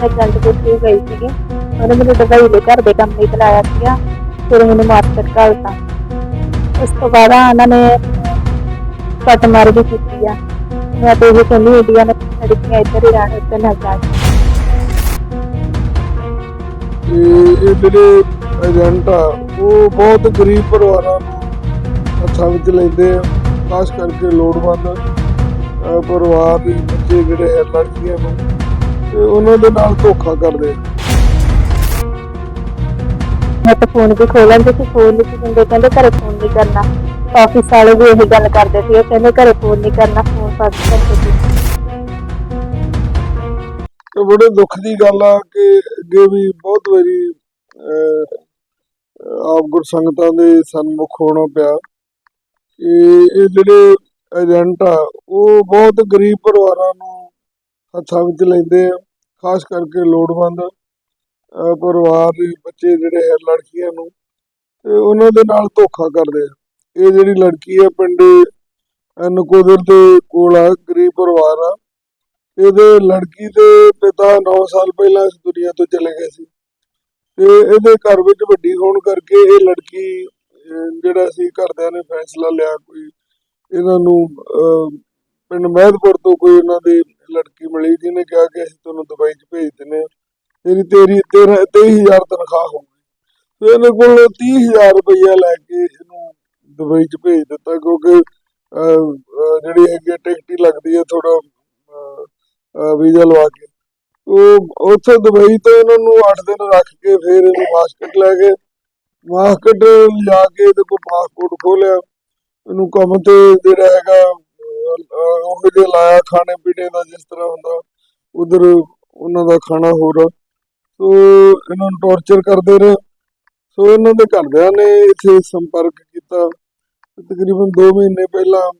ਮੈਂ ਏਜੰਟ ਦੇ ਗਈ ਸੀਗੀ। ਉਹਨੇ ਮੈਨੂੰ ਦੁਬਈ ਦੇ ਘਰ ਦੇ ਕੰਮ ਲਈ ਬੁਲਾਇਆ ਸੀਗਾ, ਫਿਰ ਮੈਨੂੰ ਮਾਸਟਰ ਘੱਲਤਾ ਉਸ ਤੋਂ ਬਾਅਦ ਉਹਨਾਂ ਨੇ ਕੱਟ ਮਾਰ ਵੀ ਕੀਤੀ ਆ। ਮੈਂ ਤੇ ਇਹ ਕਹਿੰਦੀ ਇੰਡੀਆ ਨੇ ਲੜਕੀਆਂ ਇੱਧਰ ਹੀ ਰਹਿਣ ਉੱਧਰ ਨਾ ਜਾਣ ਇਹ ਜਿਹੜੇ ਏਜੰਟ ਆ, ਉਹ ਬਹੁਤ ਗਰੀਬ ਪਰਿਵਾਰਾਂ ਨੂੰ ਹੱਥਾਂ ਵਿੱਚ ਲੈਂਦੇ ਆ। ਖਾਸ ਕਰਕੇ ਲੋੜਵੰਦ ਪਰਿਵਾਰ ਦੇ ਬੱਚੇ ਜਿਹੜੇ ਲੜਕੀਆਂ ਨੂੰ। ਤੇ ਉਹਨਾਂ ਦੇ ਨਾਲ ਧੋਖਾ ਕਰਦੇ ਆ। ਮੈਂ ਤਾਂ ਫੋਨ ਵੀ ਖੋਲਣ ਦੇ ਸੀ ਫੋਨ ਨਹੀਂ ਦਿੰਦੇ ਕਹਿੰਦੇ ਘਰੇ ਫੋਨ ਨਹੀਂ ਕਰਨਾ। ਆਫਿਸ ਵਾਲੇ ਵੀ ਇਹੀ ਗੱਲ ਕਰਦੇ ਸੀ ਉਹ ਕਹਿੰਦੇ ਘਰੇ ਫੋਨ ਨਹੀਂ ਕਰਨਾ ਫੋਨ ਬੰਦ ਕਰਕੇ ਸੀ ਤੇ ਬੜੇ ਦੁੱਖ ਦੀ ਗੱਲ ਆ ਕਿ ਅੱਗੇ ਵੀ ਬਹੁਤ ਵਾਰੀ ਅਹ, ਆਪ ਗੁਰਸੰਗਤਾਂ ਦੇ ਸਨਮੁਖ ਹੋਣਾ ਪਿਆ। ਕਿ ਇਹ ਜਿਹੜੇ ਏਜੰਟ ਆ ਉਹ ਬਹੁਤ ਗਰੀਬ ਪਰਿਵਾਰਾਂ ਨੂੰ ਹੱਥਾਂ ਵਿੱਚ ਲੈਂਦੇ ਆ, ਖਾਸ ਕਰਕੇ ਲੋੜਵੰਦ ਪਰਿਵਾਰ ਦੇ ਬੱਚੇ ਜਿਹੜੇ ਹੈ, ਲੜਕੀਆਂ ਨੂੰ, ਤੇ ਉਹਨਾਂ ਦੇ ਨਾਲ ਧੋਖਾ ਕਰਦੇ ਆ। ਇਹ ਜਿਹੜੀ ਲੜਕੀ ਹੈ, ਪਿੰਡ ਨਕੋਦਰ ਦੇ ਕੋਲ ਆ, ਗਰੀਬ ਪਰਿਵਾਰ ਆ। ਇਹਦੇ ਲੜਕੀ ਦੇ ਪਿਤਾ 9 ਸਾਲ ਪਹਿਲਾਂ ਇਸ ਦੁਨੀਆ ਤੋਂ ਚਲੇ ਗਏ ਸੀ। ਤੇ ਇਹਦੇ ਘਰ ਵਿੱਚ ਵੱਡੀ ਹੋਣ ਕਰਕੇ ਇਹ ਲੜਕੀ ਜਿਹੜਾ ਸੀ, ਘਰਦਿਆਂ ਨੇ ਫੈਸਲਾ ਲਿਆ ਕੋਈ ਇਹਨਾਂ ਨੂੰ ਪਿੰਡ ਮਹਿਦਪੁਰ ਤੋਂ ਕੋਈ ਉਹਨਾਂ ਦੇ ਲੜਕੀ ਮਿਲੀ ਜਿਹਨੇ ਕਿਹਾ ਕਿ ਅਸੀਂ ਤੁਹਾਨੂੰ ਦੁਬਈ 'ਚ ਭੇਜ ਦਿੰਦੇ ਹਾਂ। ਤੇਰੀ ਤੇਰੀ 23000 ਤਨਖਾਹ ਹੋਊਗੀ। ਤੇ ਇਹਨੇ ਕੋਲ 30000 ਰੁਪਈਆ ਲੈ ਕੇ ਇਹਨੂੰ ਦੁਬਈ 'ਚ ਭੇਜ ਦਿੱਤਾ ਕਿਉਂਕਿ ਅਹ, ਅਹ, ਜਿਹੜੀ ਹੈਗੀ ਆ ਟਿਕਟ ਹੀ ਲੱਗਦੀ ਹੈ ਥੋੜਾ ਵੀਜ਼ਾ ਲਵਾ ਕੇ। ਉਹ ਉੱਥੇ ਦੁਬਈ ਤੋਂ ਇਹਨਾਂ ਨੂੰ 8 ਦਿਨ ਰੱਖ ਕੇ ਫਿਰ ਇਹਨੂੰ ਮਾਸਕਟ ਲੈ ਗਏ। ਮਾਸਕਟ ਲਿਆ ਕੇ ਇਹਦੇ ਕੋਲ ਪਾਸਪੋਰਟ ਖੋਲਿਆ ਇਹਨੂੰ ਕੰਮ ਤੇ ਜਿਹੜਾ ਹੈਗਾ ਅਹ, ਉਹ ਲਾਇਆ ਖਾਣੇ ਪੀਣੇ ਦਾ ਜਿਸ ਤਰ੍ਹਾਂ ਹੁੰਦਾ ਉਧਰ ਉਹਨਾਂ ਦਾ ਖਾਣਾ ਹੋਰ। ਸੋ ਇਹਨਾਂ ਨੂੰ ਟੌਰਚਰ ਕਰਦੇ ਰਹੇ। ਸੋ ਇਹਨਾਂ ਦੇ ਘਰਦਿਆਂ ਨੇ ਇੱਥੇ ਸੰਪਰਕ ਕੀਤਾ। ਤਕਰੀਬਨ 2 ਮਹੀਨੇ ਪਹਿਲਾਂ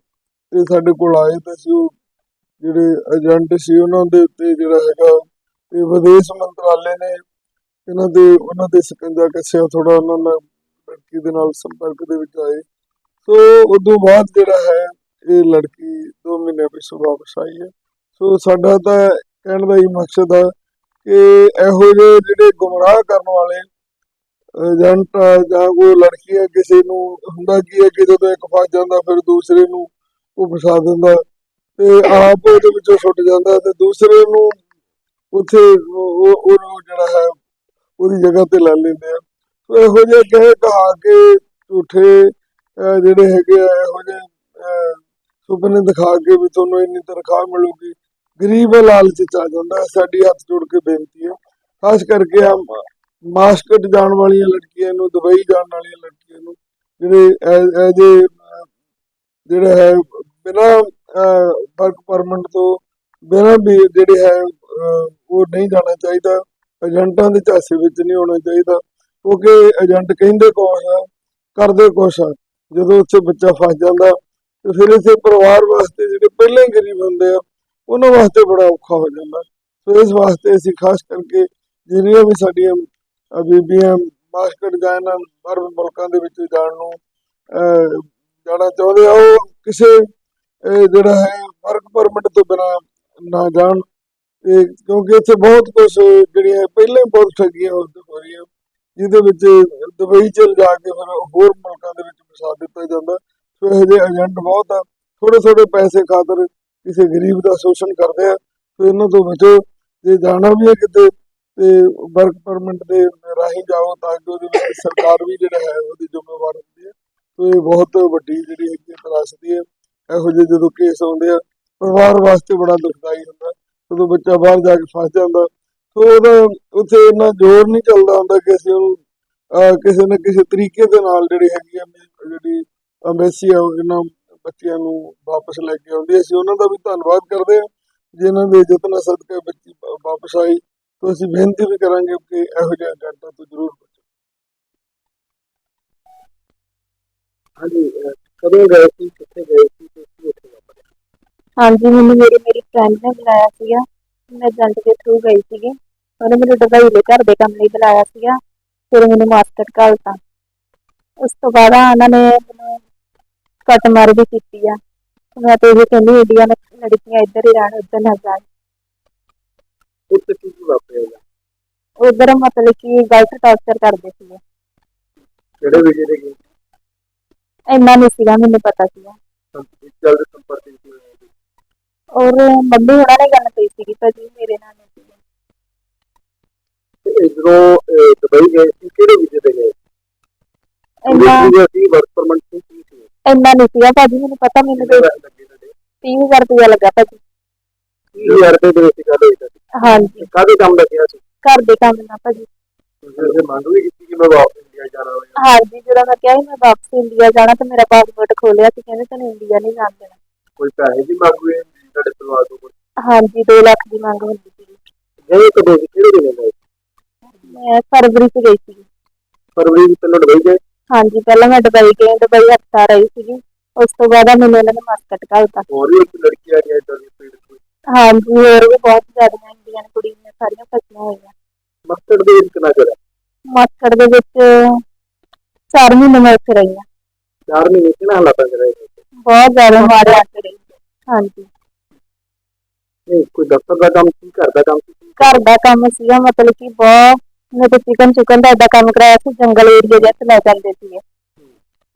ਇਹ ਸਾਡੇ ਕੋਲ ਆਏ ਤੇ ਅਸੀਂ ਉਹ ਜਿਹੜੇ ਏਜੰਟ ਸੀ ਉਹਨਾਂ ਦੇ ਉੱਤੇ ਜਿਹੜਾ ਹੈਗਾ ਇਹ ਵਿਦੇਸ਼ ਮੰਤਰਾਲੇ ਨੇ ਇਹਨਾਂ ਦੇ ਉਹਨਾਂ ਦੇ ਸਕੰਜਾ ਕੱਸਿਆ ਥੋੜਾ ਉਹਨਾਂ ਨਾਲ ਲੜਕੀ ਦੇ ਨਾਲ ਸੰਪਰਕ ਦੇ ਵਿੱਚ ਆਏ। ਸੋ ਉਦੋਂ ਬਾਅਦ ਜਿਹੜਾ ਹੈ ਇਹ ਲੜਕੀ 2 ਮਹੀਨੇ ਪਿੱਛੋਂ ਵਾਪਸ ਆਈ ਹੈ। ਸੋ ਸਾਡਾ ਤਾਂ ਕਹਿਣ ਦਾ ਹੀ ਮਕਸਦ ਹੈ ਕਿ ਇਹੋ ਜਿਹੇ ਜਿਹੜੇ ਗੁੰਮਰਾਹ ਕਰਨ ਵਾਲੇ ਏਜੰਟ ਆ ਜਾਂ ਕੋਈ ਲੜਕੀ ਹੈ ਕਿਸੇ ਨੂੰ ਹੁੰਦਾ ਕੀ ਹੈ ਕਿ ਜਦੋਂ ਇੱਕ ਫਸ ਜਾਂਦਾ ਫਿਰ ਦੂਸਰੇ ਨੂੰ ਉਹ ਫਸਾ ਦਿੰਦਾ ਤੇ ਆਪ ਉਹਦੇ ਵਿੱਚੋਂ ਸੁੱਟ ਜਾਂਦਾ ਤੇ ਦੂਸਰੇ ਨੂੰ ਉੱਥੇ ਉਹ ਜਿਹੜਾ ਹੈ ਉਹਦੀ ਜਗ੍ਹਾ ਤੇ ਲੈ ਲੈਂਦੇ ਆ। ਸੋ ਇਹੋ ਜਿਹੇ ਕਹੇ ਕਹਾ ਕੇ ਝੂਠੇ ਅਹ, ਜਿਹੜੇ ਹੈਗੇ ਆ ਇਹੋ ਜਿਹੇ ਅਹ, ਨੇ ਦਿਖਾ ਕੇ ਵੀ ਤੁਹਾਨੂੰ ਇੰਨੀ ਤਨਖਾਹ ਮਿਲੂਗੀ। ਗਰੀਬ ਲਾਲਚ ਚ ਆ ਜਾਂਦਾ ਸਾਡੀ ਹੱਥ ਜੋੜ ਕੇ ਬੇਨਤੀ ਹੈ ਖਾਸ ਕਰਕੇ ਆ ਮਾਸਕਟ ਜਾਣ ਵਾਲੀਆਂ ਲੜਕੀਆਂ ਨੂੰ ਦੁਬਈ ਜਾਣ ਵਾਲੀਆਂ ਲੜਕੀਆਂ ਨੂੰ ਜਿਹੜੇ ਐ ਜਿਹੜਾ ਹੈ ਬਿਨਾ ਵਰਕ ਪਰਮਿਟ ਤੋਂ ਬਿਨਾ ਵੀ ਜਿਹੜੇ ਹੈ ਅਹ, ਉਹ ਨਹੀਂ ਜਾਣਾ ਚਾਹੀਦਾ। ਏਜੰਟਾਂ ਦੇ ਝਾਸੇ ਵਿੱਚ ਨਹੀਂ ਹੋਣਾ ਚਾਹੀਦਾ। ਕਿਉਂਕਿ ਏਜੰਟ ਕਹਿੰਦੇ ਕੁਛ ਆ ਕਰਦੇ ਕੁਛ ਆ। ਜਦੋਂ ਉੱਥੇ ਬੱਚਾ ਫਸ ਜਾਂਦਾ ਫਿਰ ਇਸੇ ਪਰਿਵਾਰ ਵਾਸਤੇ ਜਿਹੜੇ ਪਹਿਲਾਂ ਹੀ ਗਰੀਬ ਹੁੰਦੇ ਆ, ਉਹਨਾਂ ਵਾਸਤੇ ਬੜਾ ਔਖਾ ਹੋ ਜਾਂਦਾ। ਸੋ ਇਸ ਵਾਸਤੇ ਅਸੀਂ ਖਾਸ ਕਰਕੇ ਜਿਹੜੀਆਂ ਵੀ ਸਾਡੀਆਂ ਬੀਬੀਆਂ ਮਾਸਕਟ ਜਾਂ ਇਹਨਾਂ ਬਾਹਰ ਮੁਲਕਾਂ ਦੇ ਵਿੱਚ ਜਾਣ ਨੂੰ ਜਾਣਾ ਚਾਹੁੰਦੇ ਆ, ਉਹ ਕਿਸੇ ਜਿਹੜਾ ਹੈ ਵਰਕ ਪਰਮਿਟ ਤੋਂ ਬਿਨਾ ਨਾ ਜਾਣ। ਕਿਉਂਕਿ ਇੱਥੇ ਬਹੁਤ ਕੁਝ ਜਿਹੜੀਆਂ ਪਹਿਲਾਂ ਹੀ ਬਹੁਤ ਠੱਗੀਆਂ ਹੋ ਹੋ ਰਹੀਆਂ ਜਿਹਦੇ ਵਿੱਚ ਦੁਬਈ ਚਲ ਜਾ ਕੇ ਫਿਰ ਹੋਰ ਮੁਲਕਾਂ ਦੇ ਵਿੱਚ ਫਸਾ ਦਿੱਤਾ ਜਾਂਦਾ। ਸੋ ਇਹੋ ਜਿਹੇ ਏਜੰਟ ਬਹੁਤ ਆ। ਥੋੜੇ ਥੋੜੇ ਪੈਸੇ ਖਾਤਰ ਕਿਸੇ ਗਰੀਬ ਦਾ ਸ਼ੋਸ਼ਣ ਕਰਦੇ ਆ। ਸੋ ਇਹਨਾਂ ਤੋਂ ਬਚੋ। ਜੇ ਜਾਣਾ ਵੀ ਹੈ ਕਿਤੇ ਤੇ ਵਰਕ ਪਰਮਿਟ ਦੇ ਰਾਹੀਂ ਜਾਓ ਤਾਂ ਕਿ ਉਹਦੇ ਵਿੱਚ ਸਰਕਾਰ ਵੀ ਜਿਹੜਾ ਹੈ ਉਹਦੀ ਜ਼ਿੰਮੇਵਾਰ ਹੁੰਦੀ ਹੈ। ਸੋ ਇਹ ਬਹੁਤ ਵੱਡੀ ਜਿਹੜੀ ਹੈਗੀ ਹੈ ਤਰਾਸਦੀ ਹੈ। ਇਹੋ ਜਿਹੇ ਜਦੋਂ ਕੇਸ ਆਉਂਦੇ ਆ, ਪਰਿਵਾਰ ਵਾਸਤੇ ਬੜਾ ਦੁਖਦਾਈ ਹੁੰਦਾ। ਜਦੋਂ ਬੱਚਾ ਬਾਹਰ ਜਾ ਕੇ ਫਸ ਜਾਂਦਾ, ਸੋ ਉਹਦਾ ਉੱਥੇ ਇੰਨਾ ਜ਼ੋਰ ਨਹੀਂ ਚੱਲਦਾ ਹੁੰਦਾ ਕਿ ਅਸੀਂ ਉਹਨੂੰ ਕਿਸੇ ਨਾ ਕਿਸੇ ਤਰੀਕੇ ਦੇ ਨਾਲ ਜਿਹੜੀ ਹੈਗੀ ਆ ਜਿਹੜੀ ਅੰਬੈਸੀ ਇਹਨਾਂ ਬੱਚਿਆਂ ਨੂੰ ਵਾਪਸ ਲੈ ਕੇ ਆਉਂਦੀ। ਅਸੀਂ ਉਹਨਾਂ ਦਾ ਵੀ ਧੰਨਵਾਦ ਕਰਦੇ ਹਾਂ, ਜਿਨ੍ਹਾਂ ਦੇ ਯਤਨਾਂ ਸਦਕਾ ਬੱਚੀ ਵਾਪਸ ਆਈ। ਤਾਂ ਅਸੀਂ ਬੇਨਤੀ ਵੀ ਕਰਾਂਗੇ ਕਿ ਇਹੋ ਜਿਹੇ ਏਜੰਟਾਂ ਤੋਂ ਜ਼ਰੂਰ ਬਚੋ। ਹਾਂਜੀ ਕਦੋਂ ਗਏ ਸੀ? ਕਿੱਥੇ ਗਏ ਸੀ? ਤੇ ਉੱਥੇ ਵਾਪਰਿਆ? ਹਾਂਜੀ, ਮੈਨੂੰ ਮੇਰੀ ਮੇਰੀ ਫਰੈਂਡ ਨੇ ਬੁਲਾਇਆ ਸੀਗਾ। ਮੈਂ ਏਜੰਟ ਦੇ ਥਰੂ ਗਈ ਸੀਗੀ। ਉਹਨੇ ਮੈਨੂੰ ਦੁਬਈ ਦੇ ਘਰ ਦੇ ਕੰਮ ਲਈ ਬੁਲਾਇਆ ਸੀਗਾ। ਫਿਰ ਮੈਨੂੰ ਮਾਸਟਰ ਘੱਲਤਾ। ਉਸ ਤੋਂ ਬਾਅਦ ਉਹਨਾਂ ਨੇ ਮੈਨੂੰ ਕੱਟ ਮਾਰ ਵੀ ਕੀਤੀ ਆ। ਮੈਂ ਤੇ ਇਹ ਕਹਿੰਦੀ ਇੰਡੀਆ ਨੇ ਲੜਕੀਆਂ ਇੱਧਰ ਹੀ ਰਹਿਣ ਉੱਧਰ ਨਾ ਜਾਣ। ਉੱਥੇ ਕੀ ਕੀ ਵਾਪਰਿਆ ਉਧਰ ਮਤਲਬ ਕਿ ਗਲਤ ਟਾਰਚਰ ਕਰਦੇ ਸੀਗੇ ਕਿਹੜੇ ਵਿਜੇ ਦੇ ਗਏ? ਇੰਨਾ ਨਹੀਂ ਸੀਗਾ ਮੈਨੂੰ ਪਤਾ ਸੀਗਾ। ਇਸ ਗੱਲ ਦੇ ਸੰਪਰਕ ਵਿੱਚ ਹੋਏ ਸੀ। ਔਰ ਮੰਮੀ ਉਹਨਾਂ ਨੇ ਗੱਲ ਕਹੀ ਸੀਗੀ ਭਾਜੀ ਮੇਰੇ ਨਾਲ ਨਹੀਂ ਸੀਗਾ। ਤੇ ਇਧਰੋਂ ਦੁਬਈ ਗਏ ਸੀ ਕਿਹੜੇ ਵਿਜੇ ਤੇ ਗਏ? ਇੰਨਾ ਵੀਜ਼ੇ ਸੀ ਵਰਕ ਪਰਮਿਟ ਸੀ ਕੀ ਸੀ। ਇੰਨਾ ਨਹੀਂ ਸੀਗਾ ਭਾਜੀ ਮੈਨੂੰ ਪਤਾ ਮੈਨੂੰ ਤੇ ਪੈਸੇ ਲੱਗੇ ਤੁਹਾਡੇ 30000 ਰੁਪਇਆ ਲੱਗਾ ਭਾਜੀ। 30000 ਰੁਪਏ ਦੇ ਵਿੱਚ ਗੱਲ ਹੋਈ ਤੁਹਾਡੀ ਹਾਂਜੀ। ਕਾਹਦੇ ਕੰਮ ਲੱਗਿਆ ਸੀ? ਘਰ ਦੇ ਕੰਮ ਨਾਲ ਭਾਜੀ। ਤੁਸੀਂ ਇਹ ਮੰਗ ਵੀ ਕੀਤੀ ਕਿ ਮੈਂ ਵਾਪਸ ਇੰਡੀਆ ਜਾਣਾ ਹੋਵੇ ਹਾਂਜੀ ਜਦੋਂ ਮੈਂ ਕਿਹਾ ਸੀ ਮੈਂ ਵਾਪਸ ਇੰਡੀਆ ਜਾਣਾ ਤੇ ਮੇਰਾ ਪਾਸਪੋਰਟ ਖੋਲਿਆ ਸੀ ਕਹਿੰਦੇ ਤੈਨੂੰ ਇੰਡੀਆ ਨਹੀਂ ਜਾਣ ਦੇਣਾ। ਕੋਈ ਪੈਸੇ ਦੀ ਮੰਗ ਹੋਈ ਤੁਹਾਡੇ ਪਰਿਵਾਰ ਤੋਂ ਕੋਈ? ਹਾਂਜੀ 2 ਲੱਖ ਦੀ ਮੰਗ ਹੁੰਦੀ ਸੀ। ਗਏ ਕਦੋਂ ਕਿਹੜੇ ਦਿਨ ਗਏ ਮੈਂ ਫਰਵਰੀ ਚ ਗਈ ਸੀ। ਫਰਵਰੀ ਵਿੱਚ ਪਹਿਲਾਂ ਦੁਬਈ ਗਏ ਹਾਂਜੀ ਪਹਿਲਾਂ ਮੈਂ ਦੁਬਈ ਗਈ ਦੁਬਈ ਹਫਤਾ ਰਹੀ ਸੀਗੀ। ਉਸ ਤੋਂ ਬਾਅਦ ਮੈਨੂੰ ਇਹਨਾਂ ਨੇ ਮਾਸਕਟ ਘੱਲਤਾ। ਹੋਰ ਵੀ ਇੱਕ ਲੜਕੀ ਆ ਗਈ ਇਦਾਂ ਦੀ ਫੀਲਡ ਤੋਂ ਹਾਂਜੀ ਹੋਰ ਵੀ ਬਹੁਤ ਜ਼ਿਆਦਾ ਇੰਡੀਅਨ ਕੁੜੀਆਂ ਸਾਰੀਆਂ ਫਸੀਆਂ ਹੋਈਆਂ। ਮਸਟਰਡ ਦੇ ਵਿੱਚ ਕਿੰਨਾ ਚਿਰ? ਮਾਸਕਟ ਦੇ ਵਿੱਚ 4 ਮਹੀਨੇ ਮੈਂ ਉੱਥੇ ਰਹੀ ਹਾਂ। ਚਾਰ ਮਹੀਨੇ ਕਿੰਨਾ ਹਾਲਾਤਾਂ ਚ ਰਹੇ ਬਹੁਤ ਜ਼ਿਆਦਾ ਮਾੜੇ ਹਾਲਾਤ ਰਹੀ ਹਾਂਜੀ। ਨਹੀਂ ਕੋਈ ਦਫ਼ਤਰ ਦਾ ਕੰਮ ਸੀ ਘਰ ਦਾ ਕੰਮ ਸੀ? ਘਰ ਦਾ ਕੰਮ ਸੀਗਾ ਮਤਲਬ ਕਿ ਬਹੁਤ ਮੈਂ ਤਾਂ ਚਿਕਨ ਚੁਕਨ ਦਾ ਏਦਾਂ ਕੰਮ ਕਰਾਇਆ ਸੀ ਜੰਗਲ ਏਰੀਆ ਜਿਹਾ ਤੇ ਲੈ ਜਾਂਦੇ ਸੀਗੇ।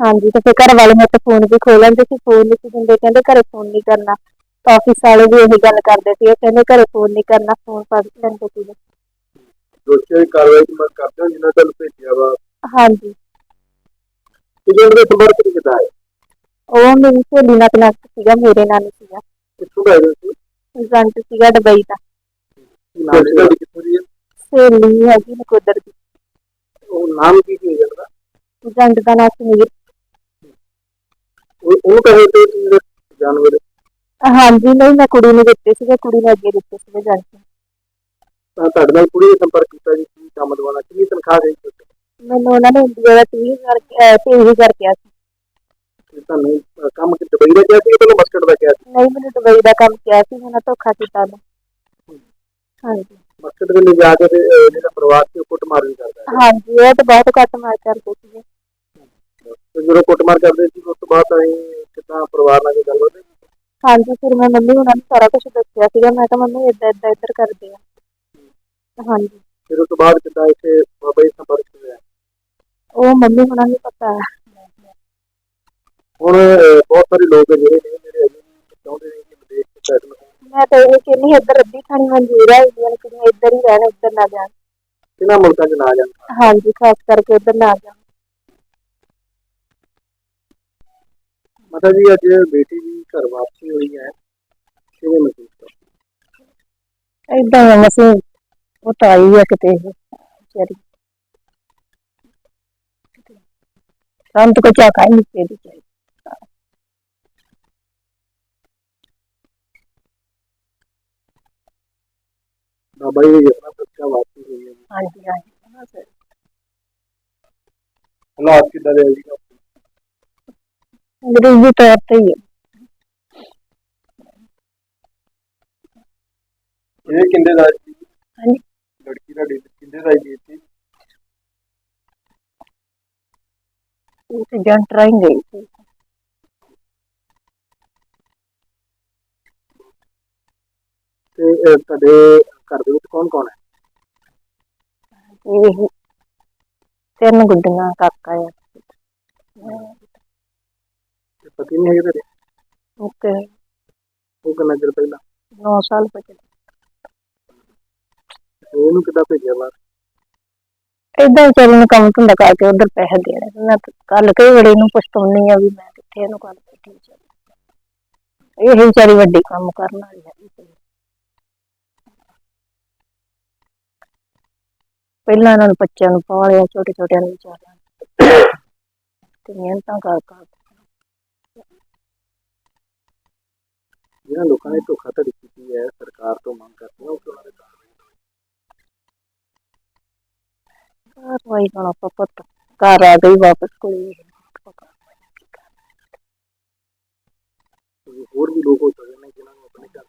ਹਾਂਜੀ ਤੇ ਫਿਰ ਘਰ ਵਾਲੇ ਮੇਰੇ ਤੋਂ ਫੋਨ ਵੀ ਖੋਲ ਲੈਂਦੇ ਸੀ ਫੋਨ ਨਹੀਂ ਦਿੰਦੇ ਕਹਿੰਦੇ ਘਰੇ ਫੋਨ ਨਹੀਂ ਕਰਨਾ। ਆਫਿਸ ਵਾਲੇ ਵੀ ਇਹੀ ਗੱਲ ਕਰਦੇ ਸੀ ਕਹਿੰਦੇ ਘਰੇ ਫੋਨ ਨਹੀਂ ਕਰਨਾ ਫੋਨ ਫੜ ਲੈਂਦੇ ਸੀਗੇ। ਦੋਸ਼ੀਆਂ ਦੀ ਕਾਰਵਾਈ ਦੀ ਮੰਗ ਕਰਦੇ ਹੋ ਜਿਨ੍ਹਾਂ ਤੁਹਾਨੂੰ ਭੇਜਿਆ ਵਾ? ਹਾਂਜੀ। ਕਿਹਦੇ ਦੇ ਸੰਪਰਕ ਵਿੱਚ ਕਿੱਦਾਂ ਹੈ ਉਹ ਮੇਰੀ ਸਹੇਲੀ ਨਾਲ ਕਨੈਕਟ ਸੀਗਾ ਮੇਰੇ ਨਾਲ ਨਹੀਂ ਸੀਗਾ। ਕਿੱਥੋਂ ਗਏ ਤੁਸੀਂ ਏਜੰਟ ਸੀਗਾ ਦੁਬਈ ਦਾ। ਨਾਮ ਸੀ ਤੁਹਾਡੀ ਕਿੱਥੋਂ ਦੀ ਹੈ ਸਹੇਲੀ ਹੈਗੀ ਨਕੋਦਰ ਦੀ ਉਹ ਨਾਮ ਕੀ ਕੀ ਜਾਂਦਾ ਏਜੰਟ ਦਾ ਨਾਮ ਸੁਨੀਲ ਉਹ ਉਹਨੂੰ ਕਹੇ ਤੇ ਤੁਸੀਂ ਜਾਨਵਰ ਹਾਂਜੀ ਨਹੀਂ ਮੈਂ ਕੁੜੀ ਨੂੰ ਦਿੱਤੇ ਸੀਗੇ ਕੁੜੀ ਨੇ ਅੱਗੇ ਦਿੱਤੇ ਸੀਗੇ ਏਜੰਟ ਤਾਂ ਤੁਹਾਡੇ ਨਾਲ ਕੁੜੀ ਨੇ ਸੰਪਰਕ ਕੀਤਾ ਜੀ ਕੀ ਕੰਮ ਦਵਾਉਣਾ ਕਿੰਨੀ ਤਨਖਾਹ ਦੇ ਮੈਨੂੰ ਉਹਨਾਂ ਨੇ ਇੰਡੀਆ ਦਾ 30000 ਤੇ ਕਿਹਾ ਸੀ ਤੁਹਾਨੂੰ ਕੰਮ ਕਿ ਦੁਬਈ ਦਾ ਕਿਹਾ ਸੀ ਤੁਹਾਨੂੰ ਮਸਕਟ ਦਾ ਕਿਹਾ ਸੀ ਨਹੀਂ ਮੈਨੂੰ ਦੁਬਈ ਦਾ ਕੰਮ ਕਿਹਾ ਸੀ ਮੈਨੂੰ ਧੋਖਾ ਕੀਤਾ ਹਾਂਜੀ। ਮਸਕਟ ਦੇ ਲਈ ਜਾ ਕੇ ਤੇ, ਅਹ, ਜਿਹੜਾ ਪਰਿਵਾਰ ਸੀ ਉਹ ਕੁੱਟਮਾਰ ਵੀ ਕਰਦਾ ਹੈ ਹਾਂਜੀ ਉਹ ਤਾਂ ਬਹੁਤ ਘੱਟ ਮਾਰ ਕਰਦੇ ਸੀਗੇ ਤੇ ਜਦੋਂ ਕੁੱਟਮਾਰ ਕਰਦੇ ਸੀ ਉਸ ਤੋਂ ਬਾਅਦ ਅਸੀਂ ਕਿੱਦਾਂ ਪਰਿਵਾਰ ਨਾਲ ਗੱਲ ਕਰਦੇ ਹਾਂਜੀ ਫਿਰ ਮੈਂ ਮੰਮੀ ਉਹਨਾਂ ਨੂੰ ਸਾਰਾ ਕੁਝ ਦੱਸਿਆ ਸੀਗਾ। ਮੈਂ ਕਿਹਾ ਮੰਮੀ ਏਦਾਂ ਏਦਾਂ ਇੱਧਰ ਕਰਦੇ ਆ। ਹਾਂਜੀ। ਫਿਰ ਉਸ ਤੋਂ ਬਾਅਦ ਕਿੱਦਾਂ ਇੱਥੇ ਬਾਬਾ ਜੀ ਸੰਪਰਕ ਹੋਇਆ? ਉਹ ਮੰਮੀ ਉਹਨਾਂ ਨੂੰ ਪਤਾ ਹੈ। ਹੁਣ ਅਹ, ਬਹੁਤ ਸਾਰੇ ਲੋਕ ਜਿਹੜੇ ਨੇ ਜਿਹੜੇ ਅਜੇ ਵੀ ਚਾਹੁੰਦੇ ਨੇ ਕਿ ਵਿਦੇਸ਼ ਚ ਸੈਟਲ ਹੋਣ ਮੈਂ ਤਾਂ ਇਹ ਕਹਿੰਨੀ ਇੱਧਰ ਅੱਧੀ ਖਾਣੀ ਮਨਜ਼ੂਰ ਹੈ ਇੰਡੀਅਨ ਕੁੜੀਆਂ ਇੱਧਰ ਹੀ ਰਹਿਣ ਇੱਧਰ ਨਾ ਜਾਣ। ਕਿਹਨਾਂ ਮੁਲਕਾਂ 'ਚ ਨਾ ਜਾਣ? ਹਾਂਜੀ ਖਾਸ ਕਰਕੇ ਇੱਧਰ ਨਾ ਜਾਣ। ਮਾਤਾ ਜੀ ਅੱਜ ਬੇਟੀ ਦੀ ਘਰ ਵਾਪਸੀ ਹੋਈ ਹੈ। ਕਿਵੇਂ ਮਹਿਸੂਸ ਕਰ ਏਦਾਂ ਮਸੀਂ ਉਹ ਤਾਂ ਆਈ ਆ ਕਿਤੇ ਇਹ ਵਿਚਾਰੀ। ਸਾਨੂੰ ਤਾਂ ਕੁਝ ਆਖਾ ਹੀ ਨਹੀਂ ਸੀ ਬਾਬਾ ਜੀ ਦੀ ਆਪਣਾ ਬੱਚਾ ਵਾਪਸੀ ਹੋਈ ਹੈ ਹਾਂਜੀ ਹਾਂਜੀ। ਹਾਲਾਤ ਕਿੱਦਾਂ ਦੇ ਆ ਜੀ? ਗਰੀਬੀ ਤੌਰ ਤੇ ਹੀ ਹੈ ਇਹ ਕਿੰਦੇ ਦਾ ਸੀ ਹਾਂਜੀ। ਲੜਕੀ ਤੁਹਾਡੀ ਕਿੰਦੇ ਦਾ ਜੀ ਸੀ ਉਹ ਤੇ ਜੰਟ ਰਾਈ ਗਈ ਸੀ। ਤੇ ਅਹ, ਤੁਹਾਡੇ ਘਰ ਦੇ ਵਿੱਚ ਕੌਣ ਕੌਣ ਹੈ? ਇਹ ਤਿੰਨ ਗੁੱਡੀਆਂ ਕਾਕਾ ਆ ਤੇ ਪਤੀ ਨਹੀਂ ਹੈਗੇ ਤੁਹਾਡੇ ਤੇ ਉਹ ਕਿੰਨਾ ਚਿਰ ਪਹਿਲਾਂ? 9 ਸਾਲ ਤੇ ਇਹਨੂੰ ਕਿੱਦਾਂ ਭੇਜਿਆ ਬਾਹਰ? ਏਦਾਂ ਹੀ ਚੱਲ ਨੂੰ ਕੰਮ ਧੰਦਾ ਕਰਕੇ ਉਧਰ ਪੈਸੇ ਦੇਣੇ ਤੇ ਮੈਂ ਕੱਲ ਕਈ ਵੇਲੇ ਨੂੰ ਪਛਤਾਉਣੀ ਆ ਵੀ ਮੈਂ ਕਿੱਥੇ ਇਹਨੂੰ ਕੱਲ ਬੈਠੀ ਚੱਲ ਇਹ ਵਿਚਾਰੀ ਵੱਡੀ ਕੰਮ ਕਰਨ ਵਾਲੀ ਹੈ। ਪਹਿਲਾਂ ਇਹਨਾਂ ਨੂੰ ਬੱਚਿਆਂ ਨੂੰ ਪਾਲਿਆ ਛੋਟੇ ਛੋਟਿਆਂ ਨੂੰ ਵਿਚਾਰਿਆਂ ਤੇ ਮਿਹਨਤਾਂ ਕਰ ਕਰ ਜਿਹਨਾਂ ਲੋਕਾਂ ਨੇ ਧੋਖਾਧੜੀ ਕੀਤੀ ਹੈ ਸਰਕਾਰ ਤੋਂ ਮੰਗ ਕਰਦੇ ਹੋ ਕਿ ਉਹਨਾਂ ਦੇ ਕਾਰਵਾਈ ਨਾਲ ਆਪਾਂ ਪੁੱਤ ਘਰ ਆ ਗਈ ਵਾਪਸ ਕੋਈ ਹੋਵੇ। ਹੋਰ ਵੀ ਲੋਕ ਹੋ ਸਕਦੇ ਨੇ ਜਿਨ੍ਹਾਂ ਨੂੰ ਆਪਣੇ ਘਰ